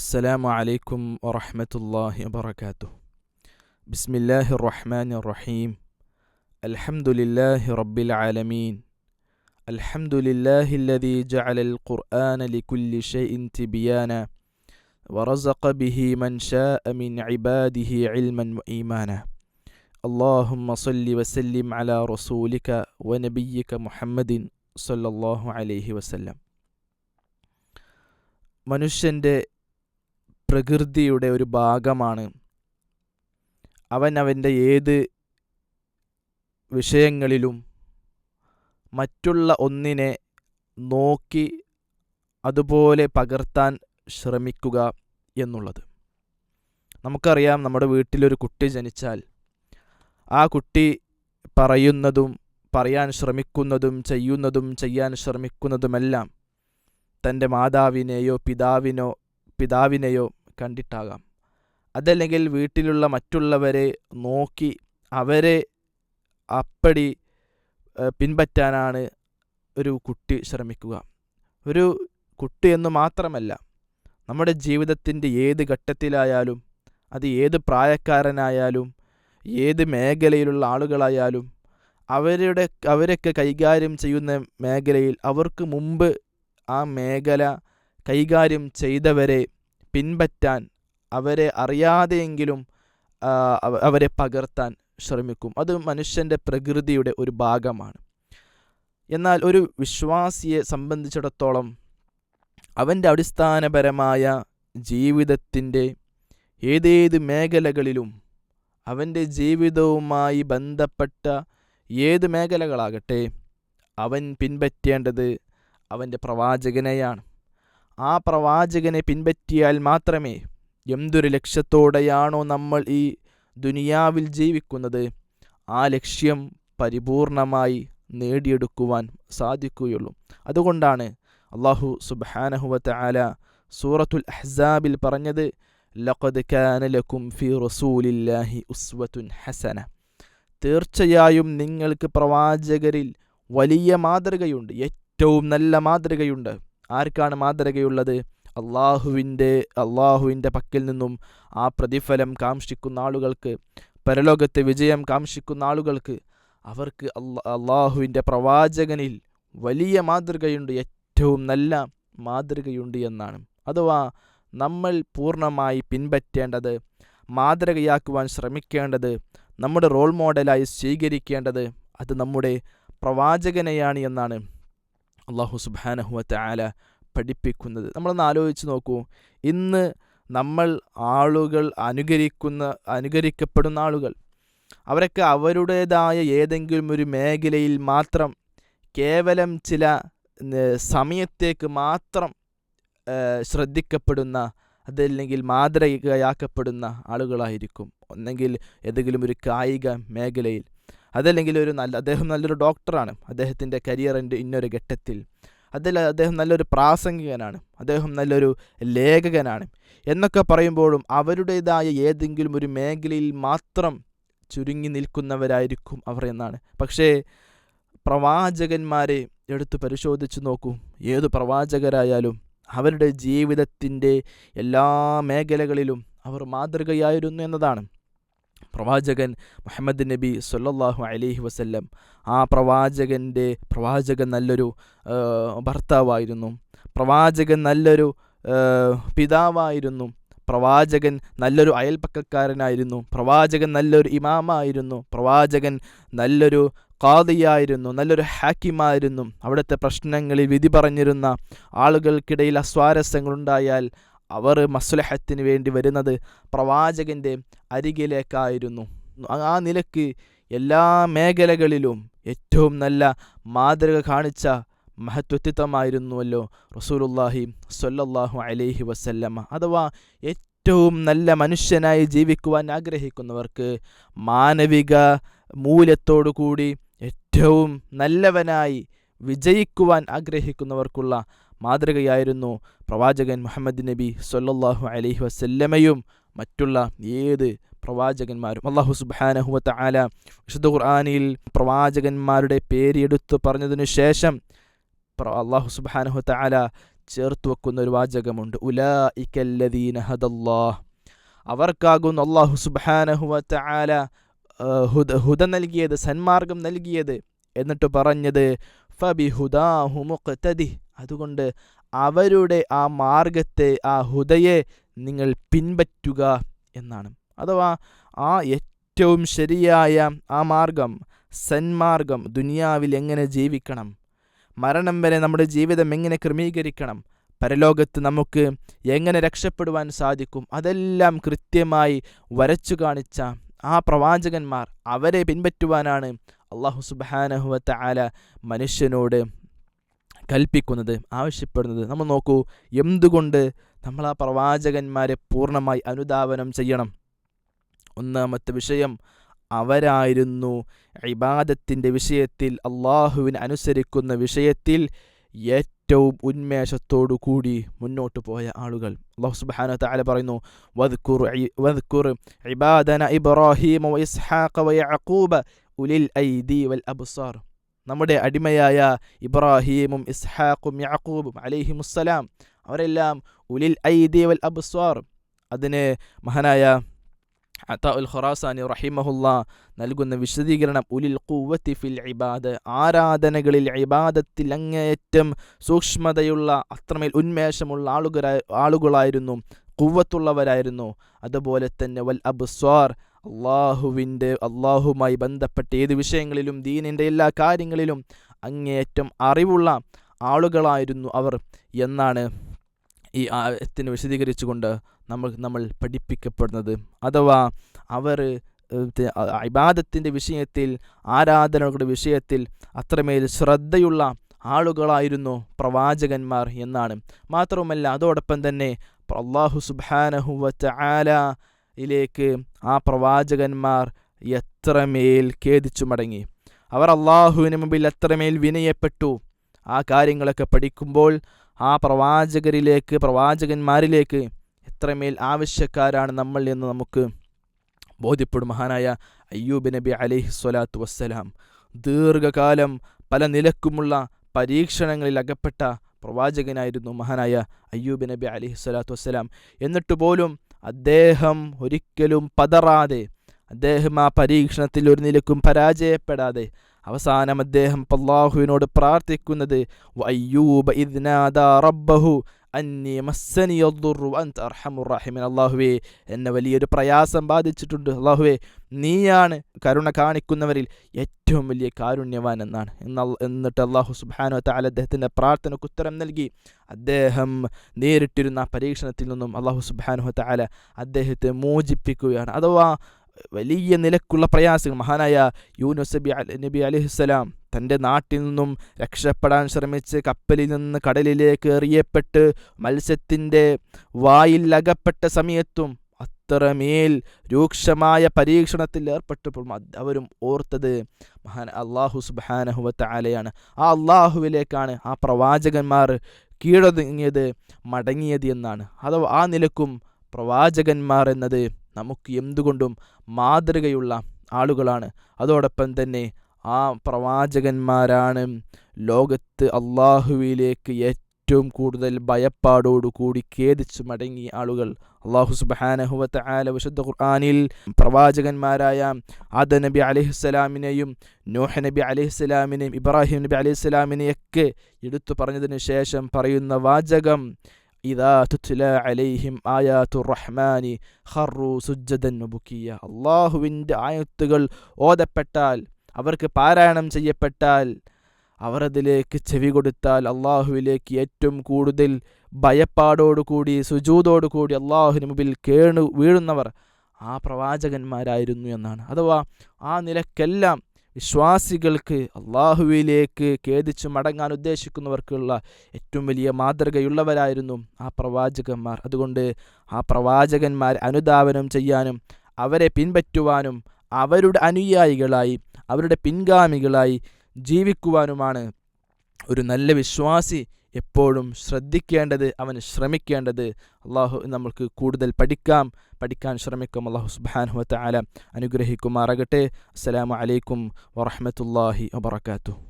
السلام عليكم ورحمة الله وبركاته بسم الله الرحمن الرحيم الحمد لله رب العالمين الحمد لله الذي جعل القرآن لكل شيء تبيانا ورزق به من شاء من عباده علما وإيمانا اللهم صل وسلم على رسولك ونبيك محمد صلى الله عليه وسلم മനുഷ്യൻ്റെ പ്രകൃതിയുടെ ഒരു ഭാഗമാണ്. അവൻ അവന്റെ ഏത് വിഷയങ്ങളിലും മറ്റുള്ള ഒന്നിനെ നോക്കി അതുപോലെ പകർത്താൻ ശ്രമിക്കുക എന്നുള്ളത്. നമുക്കറിയാം നമ്മുടെ വീട്ടിലൊരു കുട്ടി ജനിച്ചാൽ ആ കുട്ടി പറയുന്നതും പറയാൻ ശ്രമിക്കുന്നതും ചെയ്യുന്നതും ചെയ്യാൻ ശ്രമിക്കുന്നതുമെല്ലാം തന്റെ മാതാവിനെയോ പിതാവിനോ പിതാവിനെയോ കണ്ടിട്ടാകാം. അതല്ലെങ്കിൽ വീട്ടിലുള്ള മറ്റുള്ളവരെ നോക്കി അവരെ അപ്പടി പിൻപറ്റാനാണ് ഒരു കുട്ടി ശ്രമിക്കുക. ഒരു കുട്ടി എന്ന് മാത്രമല്ല നമ്മുടെ ജീവിതത്തിന്റെ ഏത് ഘട്ടത്തിലായാലും അത് ഏത് പ്രായക്കാരനായാലും ഏത് മേഖലയിലുള്ള ആളുകളായാലും അവരുടെ അവരൊക്കെ കൈകാര്യം ചെയ്യുന്ന മേഖലയിൽ അവർക്ക് മുമ്പ് ആ മേഖല കൈകാര്യം ചെയ്തവരെ പിൻപറ്റാൻ അവരെ അറിയാതെയെങ്കിലും അവരെ പകർത്താൻ ശ്രമിക്കും. അത് മനുഷ്യന്റെ പ്രകൃതിയുടെ ഒരു ഭാഗമാണ്. എന്നാൽ ഒരു വിശ്വാസിയെ സംബന്ധിച്ചിടത്തോളം അവന്റെ അടിസ്ഥാനപരമായ ജീവിതത്തിന്റെ ഏതേത് മേഖലകളിലും അവന്റെ ജീവിതവുമായി ബന്ധപ്പെട്ട ഏത് മേഖലകളാകട്ടെ അവൻ പിൻപറ്റേണ്ടത് അവന്റെ പ്രവാചകനെയാണ്. ആ പ്രവാചകനെ പിൻപറ്റിയാൽ മാത്രമേ എന്തൊരു ലക്ഷ്യത്തോടെയാണോ നമ്മൾ ഈ ദുനിയാവിൽ ജീവിക്കുന്നത്? ആ ലക്ഷ്യം പരിപൂർണമായി നേടിയെടുക്കുവാൻ സാധിക്കുകയുള്ളൂ. അതുകൊണ്ടാണ് അള്ളാഹു സുബ്ഹാനഹുവത്ത ആല സൂറത്തുൽ അഹ്സാബിൽ പറഞ്ഞത് ലഖദ് കാന ലക്കും ഫി റസൂലില്ലാഹി ഉസ്വത്തുൻ ഹസന. തീർച്ചയായും നിങ്ങൾക്ക് പ്രവാചകരിൽ വലിയ മാതൃകയുണ്ട് ഏറ്റവും നല്ല മാതൃകയുണ്ട്. ആർക്കാണ് മാതൃകയുള്ളത്? അള്ളാഹുവിന്റെ അള്ളാഹുവിന്റെ പക്കിൽ നിന്നും ആ പ്രതിഫലം കാംഷിക്കുന്ന ആളുകൾക്ക് പരലോകത്തെ വിജയം കാംഷിക്കുന്ന ആളുകൾക്ക് അവർക്ക് അള്ളാഹുവിന്റെ പ്രവാചകനിൽ വലിയ മാതൃകയുണ്ട് ഏറ്റവും നല്ല മാതൃകയുണ്ട് എന്നാണ്. അഥവാ നമ്മൾ പൂർണമായി പിൻപറ്റേണ്ടത് മാതൃകയാക്കുവാൻ ശ്രമിക്കേണ്ടത് നമ്മുടെ റോൾ മോഡലായി സ്വീകരിക്കേണ്ടത് അത് നമ്മുടെ പ്രവാചകനെയാണ് എന്നാണ്. അള്ളാഹു സുബാനഹുവത്തെ ആല പഠിപ്പിക്കുന്നത്. നമ്മളൊന്ന് ആലോചിച്ച് നോക്കൂ. ഇന്ന് നമ്മൾ ആളുകൾ അനുകരിക്കുന്ന അനുകരിക്കപ്പെടുന്ന ആളുകൾ അവരൊക്കെ അവരുടേതായ ഏതെങ്കിലും ഒരു മേഖലയിൽ മാത്രം കേവലം ചില സമയത്തേക്ക് മാത്രം ശ്രദ്ധിക്കപ്പെടുന്ന അതല്ലെങ്കിൽ മാതൃകയാക്കപ്പെടുന്ന ആളുകളായിരിക്കും. ഒന്നെങ്കിൽ ഏതെങ്കിലും ഒരു കായിക മേഖലയിൽ. അതല്ലെങ്കിൽ ഒരു നല്ല അദ്ദേഹം നല്ലൊരു ഡോക്ടറാണ് അദ്ദേഹത്തിന്റെ കരിയറിന്റെ ഇന്നൊരു ഘട്ടത്തിൽ. അതിൽ അദ്ദേഹം നല്ലൊരു പ്രാസംഗികനാണ്. അദ്ദേഹം നല്ലൊരു ലേഖകനാണ്. എന്നൊക്കെ പറയുമ്പോഴും അവരുടേതായ ഏതെങ്കിലും ഒരു മേഖലയിൽ മാത്രം ചുരുങ്ങി നിൽക്കുന്നവരായിരിക്കും അവർ എന്നാണ്. പക്ഷേ പ്രവാചകന്മാരെ എടുത്തു പരിശോധിച്ച് നോക്കൂ. ഏതു പ്രവാചകരായാലും അവരുടെ ജീവിതത്തിന്റെ എല്ലാ മേഖലകളിലും അവർ മാതൃകയായിരുന്നു എന്നതാണ്. പ്രവാചകൻ മുഹമ്മദ് നബി സൊല്ലാഹു അലൈഹി വസല്ലം. ആ പ്രവാചകന്റെ പ്രവാചകൻ നല്ലൊരു ഭർത്താവായിരുന്നു. പ്രവാചകൻ നല്ലൊരു പിതാവായിരുന്നു. പ്രവാചകൻ നല്ലൊരു അയൽപ്പക്കക്കാരനായിരുന്നു പ്രവാചകൻ നല്ലൊരു ഇമാമായിരുന്നു. പ്രവാചകൻ നല്ലൊരു കാതിയായിരുന്നു നല്ലൊരു ഹാക്കിമായിരുന്നു. അവിടുത്തെ പ്രശ്നങ്ങളിൽ വിധി പറഞ്ഞിരുന്ന ആളുകൾക്കിടയിൽ അസ്വാരസ്യങ്ങളുണ്ടായാൽ അവർ മസ്ലഹത്തിന് വേണ്ടി വരുന്നത് പ്രവാചകന്റെ അരികിലേക്കായിരുന്നു. ആ- നിലയ്ക്ക് എല്ലാ മേഖലകളിലും ഏറ്റവും നല്ല മാതൃക കാണിച്ച മഹത്വത്വമായിരുന്നുവല്ലോ റസൂലുല്ലാഹി സ്വല്ലല്ലാഹു അലൈഹി വസല്ലമ്മ അഥവാ ഏറ്റവും നല്ല മനുഷ്യനായി ജീവിക്കുവാൻ ആഗ്രഹിക്കുന്നവർക്ക് മാനവിക മൂല്യത്തോടു കൂടി ഏറ്റവും നല്ലവനായി വിജയിക്കുവാൻ ആഗ്രഹിക്കുന്നവർക്കുള്ള മാതൃകയായിരുന്നു. പ്രവാചകൻ മുഹമ്മദ് നബി സൊല്ലാഹു അലൈഹി വസല്ലമയും മറ്റുള്ള ഏത് പ്രവാചകന്മാരും. അള്ളാഹു സുബ്ഹാനഹുവത്ത ആല വിശുദ്ധ ഖുർആാനിൽ പ്രവാചകന്മാരുടെ പേര് എടുത്തു പറഞ്ഞതിനു ശേഷം അള്ളാഹു സുബ്ഹാനഹുവത്ത ആല ചേർത്ത് വെക്കുന്ന ഒരു വാചകമുണ്ട്. ഉലാ ഹദല്ലാഹ്. അവർക്കാകുന്നു അള്ളാഹു സുബാനഹുവത്ത ആല ഹുദ ഹുദ നൽകിയത് സന്മാർഗം നൽകിയത് എന്നിട്ട് പറഞ്ഞത് ഫബി ഹുദാഹു മുഖ്തദി അതുകൊണ്ട് അവരുടെ ആ മാർഗത്തെ ആ ഹുദയെ നിങ്ങൾ പിൻപറ്റുക എന്നാണ്. അഥവാ ആ ഏറ്റവും ശരിയായ ആ മാർഗം സന്മാർഗം ദുനിയാവിൽ എങ്ങനെ ജീവിക്കണം? മരണം വരെ നമ്മുടെ ജീവിതം എങ്ങനെ ക്രമീകരിക്കണം? പരലോകത്ത് നമുക്ക് എങ്ങനെ രക്ഷപ്പെടുവാൻ സാധിക്കും? അതെല്ലാം കൃത്യമായി വരച്ചു കാണിച്ച ആ പ്രവാചകന്മാർ അവരെ പിൻപറ്റുവാനാണ് അള്ളാഹു സുബാനഹുവത്ത ആല മനുഷ്യനോട് കൽപ്പിക്കുന്നത് ആവശ്യപ്പെടുന്നത്. നമ്മൾ നോക്കൂ എന്തുകൊണ്ട് നമ്മൾ ആ പ്രവാചകന്മാരെ പൂർണമായി അനുധാവനം ചെയ്യണം? ഒന്നാമത്തെ വിഷയം അവരായിരുന്നു ഇബാദത്തിന്റെ വിഷയത്തിൽ അള്ളാഹുവിനെ അനുസരിക്കുന്ന വിഷയത്തിൽ ഏറ്റവും ഉന്മേഷത്തോടു കൂടി മുന്നോട്ട് പോയ ആളുകൾ. അള്ളാഹു സുബാന താല പറയുന്നു വദ്കുർ വദ്കുർ ഇബാദന ഇസ്ഹാഖ വ യഅഖൂബ ഉലിൽ വൽ അബ്സാർ. നമ്മുടെ അടിമയായ ഇബ്രാഹീമും ഇസ്ഹാഖും യാക്കൂബും അലൈഹിമുസ്സലാം. അവരെല്ലാം ഉലിൽ ഐദി വൽ അബ്സാർ അതിന് മഹനായ അത്ത ഉൽ ഖുറാസാനി റഹിമഹുല്ല നൽകുന്ന വിശദീകരണം ഉലിൽ കൂവത്തി ഫിൽ ഇബാദ്. ആരാധനകളിൽ ഇബാദത്തിൽ അങ്ങേയറ്റം സൂക്ഷ്മതയുള്ള അത്രമേൽ ഉന്മേഷമുള്ള ആളുകളായി ആളുകളായിരുന്നു കൂവത്തുള്ളവരായിരുന്നു അതുപോലെ തന്നെ വൽ അബ്സ്വാർ അള്ളാഹുവിന്റെ അള്ളാഹുമായി ബന്ധപ്പെട്ട ഏത് വിഷയങ്ങളിലും ദീനിന്റെ എല്ലാ കാര്യങ്ങളിലും അങ്ങേയറ്റം അറിവുള്ള ആളുകളായിരുന്നു അവർ എന്നാണ് ഈ ആയത്തിന് വിശദീകരിച്ചുകൊണ്ട് നമ്മൾ നമ്മൾ പഠിപ്പിക്കപ്പെടുന്നത്. അഥവാ അവർ ഇബാദത്തിന്റെ വിഷയത്തിൽ ആരാധനകളുടെ വിഷയത്തിൽ അത്രമേൽ ശ്രദ്ധയുള്ള ആളുകളായിരുന്നു പ്രവാചകന്മാർ എന്നാണ്. മാത്രവുമല്ല അതോടൊപ്പം തന്നെ അള്ളാഹു സുബാനഹുവറ്റ ആലയിലേക്ക് ആ പ്രവാചകന്മാർ എത്രമേൽ ഖേദിച്ചു മടങ്ങി അവർ അള്ളാഹുവിന് മുമ്പിൽ എത്രമേൽ വിനയപ്പെട്ടു. ആ കാര്യങ്ങളൊക്കെ പഠിക്കുമ്പോൾ ആ പ്രവാചകരിലേക്ക് പ്രവാചകന്മാരിലേക്ക് എത്രമേൽ ആവശ്യക്കാരാണ് നമ്മൾ എന്ന് നമുക്ക് ബോധ്യപ്പെടും. മഹാനായ അയ്യൂബ് നബി അലൈഹി സ്വലാത്തു വസ്സലാം. ദീർഘകാലം പല നിലക്കുമുള്ള പരീക്ഷണങ്ങളിൽ അകപ്പെട്ട പ്രവാചകനായിരുന്നു മഹാനായ അയ്യൂബ് നബി അലൈഹി സ്വലാത്തു വസ്സലാം. എന്നിട്ട് പോലും അദ്ദേഹം ഒരിക്കലും പതറാതെ അദ്ദേഹം ആ പരീക്ഷണത്തിൽ ഒരു നിലക്കും പരാജയപ്പെടാതെ അവസാനം അദ്ദേഹം പല്ലാഹുവിനോട് പ്രാർത്ഥിക്കുന്നത് വയ്യൂബ ഇദ്നാദാ റബ്ബഹു അന്നി മസ്സനിയൊദ്ദുറു അന്ത അർഹമുറാഹിമിൻ അള്ളാഹുവേ എന്നെ വലിയൊരു പ്രയാസം ബാധിച്ചിട്ടുണ്ട്. അള്ളാഹുവേ നീയാണ് കരുണ കാണിക്കുന്നവരിൽ ഏറ്റവും വലിയ കാരുണ്യവാൻ എന്നാണ് എന്ന എന്നിട്ട് അള്ളാഹു സുബാനു താല അദ്ദേഹത്തിന്റെ പ്രാർത്ഥനയ്ക്ക് ഉത്തരം നൽകി. അദ്ദേഹം നേരിട്ടിരുന്ന പരീക്ഷണത്തിൽ നിന്നും അള്ളാഹു സുബാനു താല അദ്ദേഹത്തെ മോചിപ്പിക്കുകയാണ്. അഥവാ വലിയ നിലക്കുള്ള പ്രയാസങ്ങൾ. മഹാനായ യൂനുസ് നബി അലഹിസ്സലാം തന്റെ നാട്ടിൽ നിന്നും രക്ഷപ്പെടാൻ ശ്രമിച്ച് കപ്പലിൽ നിന്ന് കടലിലേക്ക് എറിയപ്പെട്ട് മത്സ്യത്തിന്റെ വായിൽ അകപ്പെട്ട സമയത്തും അത്രമേൽ രൂക്ഷമായ പരീക്ഷണത്തിൽ ഏർപ്പെട്ടപ്പോൾ അവരും ഓർത്തത് മഹാൻ അള്ളാഹു സുബാനഹുവത്ത ആലയാണ് ആ അള്ളാഹുവിലേക്കാണ് ആ പ്രവാചകന്മാർ കീഴൊതുങ്ങിയത് മടങ്ങിയത് എന്നാണ്. അഥവാ ആ നിലക്കും പ്രവാചകന്മാർ എന്നത് നമുക്ക് എന്തുകൊണ്ടും മാതൃകയുള്ള ആളുകളാണ്. അതോടൊപ്പം തന്നെ ആ പ്രവാചകന്മാരാണ് ലോകത്ത് അള്ളാഹുവിലേക്ക് ഏറ്റവും കൂടുതൽ ഭയപ്പാടോടുകൂടി ഖേദിച്ചു മടങ്ങിയ ആളുകൾ. അള്ളാഹു സുബാനഹുവത്ത് ആല വിശുദ്ധ ഖുർആാനിൽ പ്രവാചകന്മാരായ ആദ നബി അലഹിസ്സലാമിനെയും നോഹ നബി അലഹിസ്സലാമിനെയും ഇബ്രാഹിം നബി അലഹിസ്സലാമിനെയൊക്കെ എടുത്തു പറഞ്ഞതിന് ശേഷം പറയുന്ന വാചകം ഇതാ അലൈഹിം ആയാത്തു റഹ്മാനി ഖറു സുജ്ജദൻ അള്ളാഹുവിന്റെ ആയത്തുകൾ ഓതപ്പെട്ടാൽ അവർക്ക് പാരായണം ചെയ്യപ്പെട്ടാൽ അവർ അതിലേക്ക് ചെവി കൊടുത്താൽ അള്ളാഹുവിലേക്ക് ഏറ്റവും കൂടുതൽ ഭയപ്പാടോടുകൂടി സുജൂതോടുകൂടി അള്ളാഹുവിന് മുമ്പിൽ കേണു വീഴുന്നവർ ആ പ്രവാചകന്മാരായിരുന്നു എന്നാണ്. അഥവാ ആ നിലക്കെല്ലാം വിശ്വാസികൾക്ക് അള്ളാഹുവിലേക്ക് ഖേദിച്ചു മടങ്ങാൻ ഉദ്ദേശിക്കുന്നവർക്കുള്ള ഏറ്റവും വലിയ മാതൃകയുള്ളവരായിരുന്നു ആ പ്രവാചകന്മാർ. അതുകൊണ്ട് ആ പ്രവാചകന്മാർ അനുധാവനം ചെയ്യാനും അവരെ പിൻപറ്റുവാനും അവരുടെ അനുയായികളായി അവരുടെ പിൻഗാമികളായി ജീവിക്കുവാനുമാണ് ഒരു നല്ല വിശ്വാസി എപ്പോഴും ശ്രദ്ധിക്കേണ്ടത് അവൻ ശ്രമിക്കേണ്ടത്. അള്ളാഹു നമ്മൾക്ക് കൂടുതൽ പഠിക്കാം. പഠിക്കാൻ ശ്രമിക്കും. അള്ളാഹു സുബാനുഹത്ത് ആല അനുഗ്രഹിക്കുമാറാകട്ടെ. അസ്സലാമു അലൈക്കും വറഹമത്തല്ലാഹി വബർക്കാത്തു